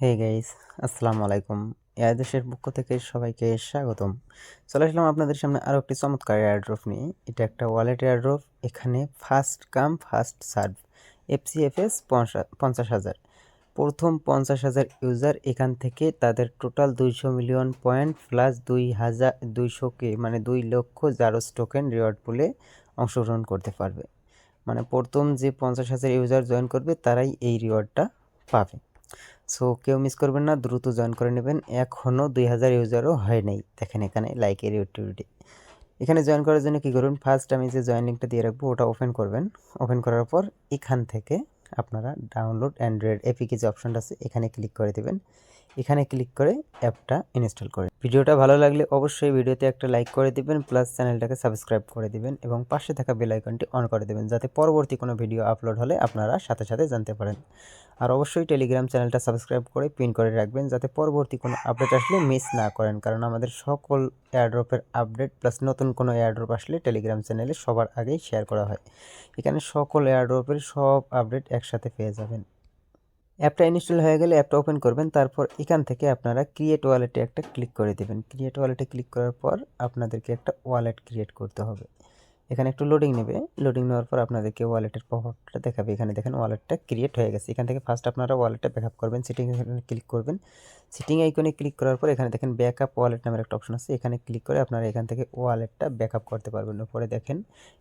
Hey guys আসসালামু আলাইকুম। এয়ারদেশের পক্ষ থেকে সবাইকে স্বাগতম। চলে আসলাম আপনাদের সামনে আরও একটি চমৎকার এয়ারড্রপ নিয়ে। এটা একটা ওয়ালেট এয়ারড্রপ এখানে first come first serve FCFS পঞ্চাশ হাজার। প্রথম পঞ্চাশ হাজার ইউজার এখান থেকে তাদের টোটাল দুইশো মিলিয়ন পয়েন্ট প্লাস দুই হাজার দুইশোকে মানে দুই লক্ষ জারোস টোকেন রিওয়ার্ড পুলে অংশগ্রহণ করতে পারবে। মানে প্রথম যে পঞ্চাশ হাজার ইউজার জয়েন করবে, তারাই এই রিওয়ার্ডটা পাবে। সো কেউ মিস করবেন না, দ্রুত জয়েন করে নেবেন। এখনও দুই হাজার ইউজারও হয় নাই। দেখেন এখানে লাইকের ইউটিউবিটি এখানে জয়েন করার জন্য কী করুন? ফার্স্ট আমি যে জয়েন লিঙ্কটা দিয়ে রাখব, ওটা ওপেন করবেন। ওপেন করার পর এখান থেকে আপনারা ডাউনলোড অ্যান্ড্রয়েড এপিকে যে অপশনটা আছে, এখানে ক্লিক করে দেবেন। এখানে ক্লিক করে অ্যাপটা ইনস্টল করে ভিডিওটা ভালো লাগলে অবশ্যই ভিডিওতে একটা লাইক করে দিবেন, প্লাস চ্যানেলটাকে সাবস্ক্রাইব করে দিবেন এবং পাশে থাকা বেল আইকনটি অন করে দেবেন যাতে পরবর্তী কোনো ভিডিও আপলোড হলে আপনারা সাথে সাথে জানতে পারেন। আর অবশ্যই টেলিগ্রাম চ্যানেলটা সাবস্ক্রাইব করে পিন করে রাখবেন যাতে পরবর্তী কোনো আপডেট আসলে মিস না করেন, কারণ আমাদের সকল এয়ারড্রপের আপডেট প্লাস নতুন কোনো এয়ারড্রপ আসলে টেলিগ্রাম চ্যানেলে সবার আগেই শেয়ার করা হয়। এখানে সকল এয়ারড্রপের সব আপডেট একসাথে পেয়ে যাবেন। অ্যাপটা ইনস্টল হয়ে গেলে অ্যাপটা ওপেন করবেন, তারপর এখান থেকে আপনারা ক্রিয়েট ওয়ালেটে একটা ক্লিক করে দেবেন। ক্রিয়েট ওয়ালেটে ক্লিক করার পর আপনাদেরকে একটা ওয়ালেট ক্রিয়েট করতে হবে। এখানে একটু লোডিং নেবে লোডিং নেওয়ার পর আপনাদেরকে ওয়ালেটের প্রভাবটা দেখাবে। এখানে দেখেন ওয়ালেটটা ক্রিয়েট হয়ে গেছে। এখান থেকে ফার্স্ট আপনারা ওয়ালেটটা ব্যাকআপ করবেন সিটিং এখানে ক্লিক করবেন। সিটিং আইকনে ক্লিক করার পর এখানে দেখেন ব্যাকআপ ওয়ালেট নামের একটা অপশন আছে। এখানে ক্লিক করে আপনারা এখান থেকে ওয়ালেটটা ব্যাকআপ করতে পারবেন। উপরে দেখেন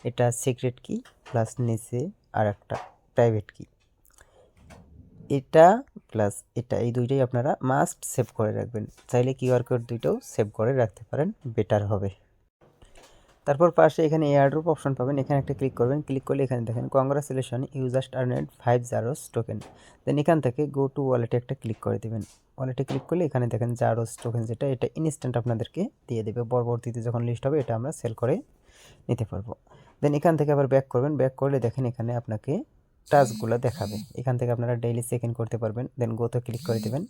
এটা সিক্রেট কি প্লাস নিচে আর একটা প্রাইভেট কি এটা প্লাস এটা, এই দুইটাই আপনারা মাস্ট সেভ করে রাখবেন। চাইলে কিউআর কোড দুইটাও সেভ করে রাখতে পারেন বেটার হবে। তারপর পাশে এখানে এয়ারড্রপ অপশন পাবেন, এখানে একটা ক্লিক করবেন। ক্লিক করলে এখানে দেখেন congratulation you just earned five Zaros token then এখান থেকে গো টু ওয়ালেটে একটা ক্লিক করে দেবেন। ওয়ালেটে ক্লিক করলে এখানে দেখেন জারোস টোকেন যেটা, এটা ইনস্ট্যান্ট আপনাদেরকে দিয়ে দেবে। পরবর্তীতে যখন লিস্ট হবে, এটা আমরা সেল করে নিতে পারব। দেন এখান থেকে আবার ব্যাক করবেন। ব্যাক করলে দেখেন এখানে আপনাকে টাচগুলো দেখাবে। এখান থেকে আপনারা ডেইলি চেক ইন করতে পারবেন দেন গোতে ক্লিক করে দেবেন।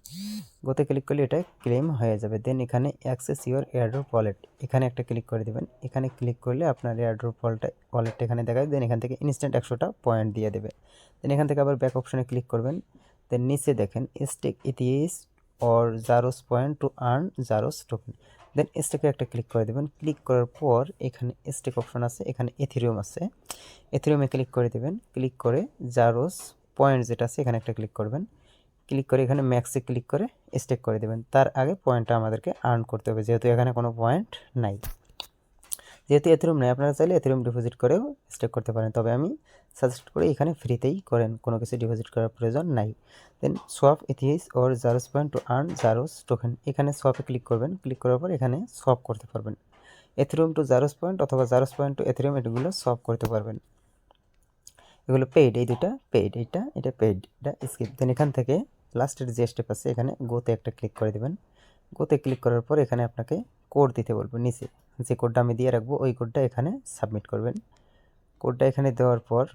গোতে ক্লিক করলে এটা ক্লেম হয়ে যাবে। দেন এখানে অ্যাক্সেস ইউর এয়ারড্রপ ওয়ালেট এখানে একটা ক্লিক করে দেবেন। এখানে ক্লিক করলে আপনার এয়ারড্রপ ওয়ালেট ওয়ালেটটা এখানে দেখাবে। দেন এখান থেকে ইনস্ট্যান্ট একশোটা পয়েন্ট দিয়ে দেবে। দেন এখান থেকে আবার ব্যাক অপশনে ক্লিক করবেন। দেন নিচে দেখেন stake ETHs or Zaros point to earn Zaros token then স্টেকে একটা ক্লিক করে দেবেন। ক্লিক করার পর এখানে স্টেক অপশন আছে, এখানে এথিরিয়াম আছে। এথিরিয়ামে ক্লিক করে দেবেন। ক্লিক করে জারোস পয়েন্ট যেটা আছে, এখানে একটা ক্লিক করবেন। ক্লিক করে এখানে ম্যাক্সে ক্লিক করে স্টেক করে দেবেন। তার আগে পয়েন্টটা আমাদেরকে আর্ন করতে হবে, যেহেতু এখানে কোনো পয়েন্ট নাই। যেহেতু এথিরিয়াম নেই, আপনারা চাইলে এথিরিয়াম ডিপোজিট করেও স্টেক করতে পারেন। তবে আমি সাজেস্ট করি এখানে ফ্রিতেই করেন, কোনো কিছু ডিপোজিট করার প্রয়োজন নাই। Then swap ETHs or Zaros point to earn Zaros token এখানে সোয়াপে ক্লিক করবেন ক্লিক করার পর এখানে সোয়াপ করতে পারবেন। এথিরিয়াম টু জারোস পয়েন্ট অথবা জারোস পয়েন্ট টু এথিরিয়াম এগুলো সোয়াপ করতে পারবেন। এগুলো পেইড এই দুটা পেইড এইটা, এটা পেইড এটা স্কিপ দেন এখান থেকে লাস্টের যে স্টেপ আছে, এখানে গোতে একটা ক্লিক করে দেবেন। গোতে ক্লিক করার পর এখানে আপনাকে কোড দিতে বলব, নিচে। যে কোডটা আমি দিয়ে রাখব, ওই কোডটা এখানে সাবমিট করবেন। কোডটা এখানে দেওয়ার পর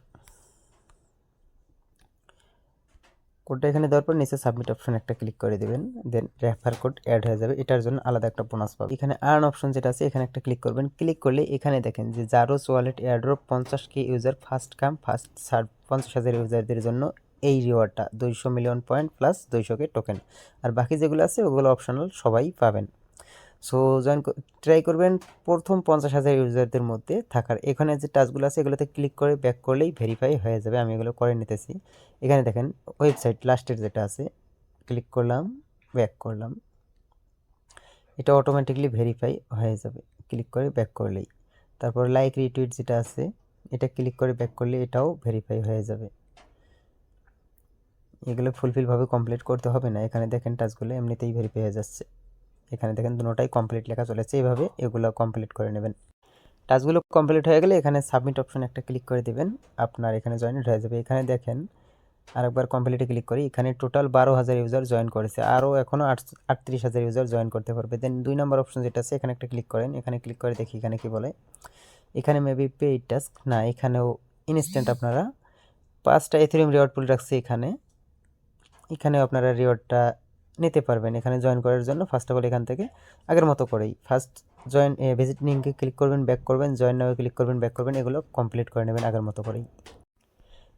কোডটা এখানে দেওয়ার পর নিচে সাবমিট অপশন একটা ক্লিক করে দেবেন দেন রেফার কোড অ্যাড হয়ে যাবে। এটার জন্য আলাদা একটা বোনাস পাবে এখানে আর্ন অপশন যেটা আছে, এখানে একটা ক্লিক করবেন। ক্লিক করলে এখানে দেখেন যে জারোস ওয়ালেট এয়ারড্রপ পঞ্চাশ K user first come first serve পঞ্চাশ হাজার ইউজারদের জন্য এই রিওয়ার্ডটা দুইশো মিলিয়ন পয়েন্ট প্লাস দুইশো কে টোকেন আর বাকি যেগুলো আছে, ওগুলো অপশনাল সবাই পাবেন। সো জয়েন ট্রাই করবেন প্রথম পঞ্চাশ হাজার ইউজারদের মধ্যে থাকার। এখানে যে টাচগুলো আছে, এগুলোতে ক্লিক করে ব্যাক করলেই ভেরিফাই হয়ে যাবে। আমি এগুলো করে নিতেছি। এখানে দেখেন ওয়েবসাইট লাস্টের যেটা আছে ক্লিক করলাম ব্যাক করলাম। এটা অটোমেটিকলি ভেরিফাই হয়ে যাবে। ক্লিক করে ব্যাক করলেই। তারপর লাইক রিটুইট যেটা আছে, এটা ক্লিক করে ব্যাক করলে এটাও ভেরিফাই হয়ে যাবে। এগুলো ফুলফিলভাবে কমপ্লিট করতে হবে না। এখানে দেখেন টাচগুলো এমনিতেই ভেরিফাই হয়ে যাচ্ছে। এখানে দেখেন দুটোটাই কমপ্লিট লেখা চলেছে। এইভাবে এগুলো কমপ্লিট করে নেবেন। টাচগুলো কমপ্লিট হয়ে গেলে এখানে সাবমিট অপশন একটা ক্লিক করে দেবেন। আপনার এখানে জয়েন হয়ে যাবে। এখানে দেখেন আরেকবার কমপ্লিটে ক্লিক করি। এখানে টোটাল বারো হাজার ইউজার জয়েন করেছে। আরও এখনও আট, আটত্রিশ হাজার ইউজার জয়েন করতে পারবে। দেন দুই নম্বর অপশন যেটা আছে, এখানে একটা ক্লিক করেন। এখানে ক্লিক করে দেখি এখানে কি বলে। এখানে মেবি পেইড টাস্ক না, এখানেও ইনস্ট্যান্ট আপনারা পাঁচটা এথেরিয়াম রিওয়ার্ড পুল রাখছে এখানে। এখানেও আপনারা রিওয়ার্ডটা নিতে পারবেন। এখানে জয়েন করার জন্য ফার্স্ট অফ অল এখান থেকে আগের মতো করেই ফার্স্ট জয়েন ভিজিট লিঙ্কে ক্লিক করবেন ব্যাক করবেন জয়েন নামে ক্লিক করবেন ব্যাক করবেন, এগুলো কমপ্লিট করে নেবেন আগের মতো করেই।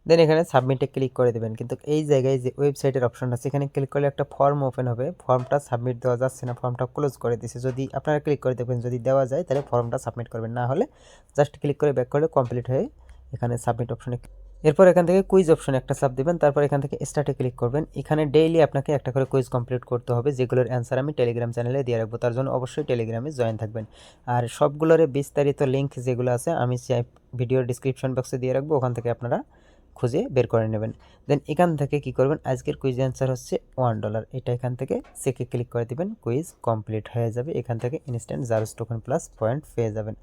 দেন এখানে সাবমিটে ক্লিক করে দেবেন। কিন্তু এই জায়গায় যে ওয়েবসাইটের অপশন আছে, এখানে ক্লিক করলে একটা ফর্ম ওপেন হবে। ফর্মটা সাবমিট দেওয়া যাচ্ছে না ফর্মটা ক্লোজ করে দিছে। যদি আপনারা ক্লিক করে দেবেন যদি দেওয়া যায়, তাহলে ফর্মটা সাবমিট করবেন। না হলে জাস্ট ক্লিক করে ব্যাক করলে কমপ্লিট হয়ে এখানে সাবমিট অপশনে এরপর এখান থেকে কুইজ অপশনে একটা চাপ দিবেন, তারপর এখান থেকে স্টার্টে ক্লিক করবেন। এখানে ডেইলি আপনাকে একটা করে কুইজ কমপ্লিট করতে হবে, যেগুলোর অ্যান্সার আমি টেলিগ্রাম চ্যানেলে দিয়ে রাখব, তার জন্য অবশ্যই টেলিগ্রামে জয়েন থাকবেন। আর সবগুলোর বিস্তারিত লিঙ্ক যেগুলো আছে, আমি ভিডিওর ডিসক্রিপশন বক্সে দিয়ে রাখব, ওখান থেকে আপনারা খুঁজে বের করে নেবেন। দেন এখান থেকে কি করবেন, আজকের কুইজ অ্যান্সার হচ্ছে ওয়ান ডলার এটা এখান থেকে চেকে ক্লিক করে দিবেন কুইজ কমপ্লিট হয়ে যাবে। এখান থেকে instant Zaros token plus point পেয়ে যাবেন।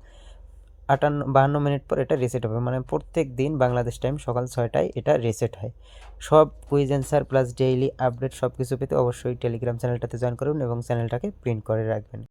আটান্ন, বাহান্ন মিনিট পর এটা রিসেট হবে। মানে প্রত্যেক দিন বাংলাদেশ টাইম সকাল ছয়টায় এটা রিসেট হয়। সব quiz answer plus daily update সব কিছু পেতে অবশ্যই টেলিগ্রাম চ্যানেলটাতে জয়েন করুন এবং চ্যানেলটাকে প্রিন্ট করে রাখবেন।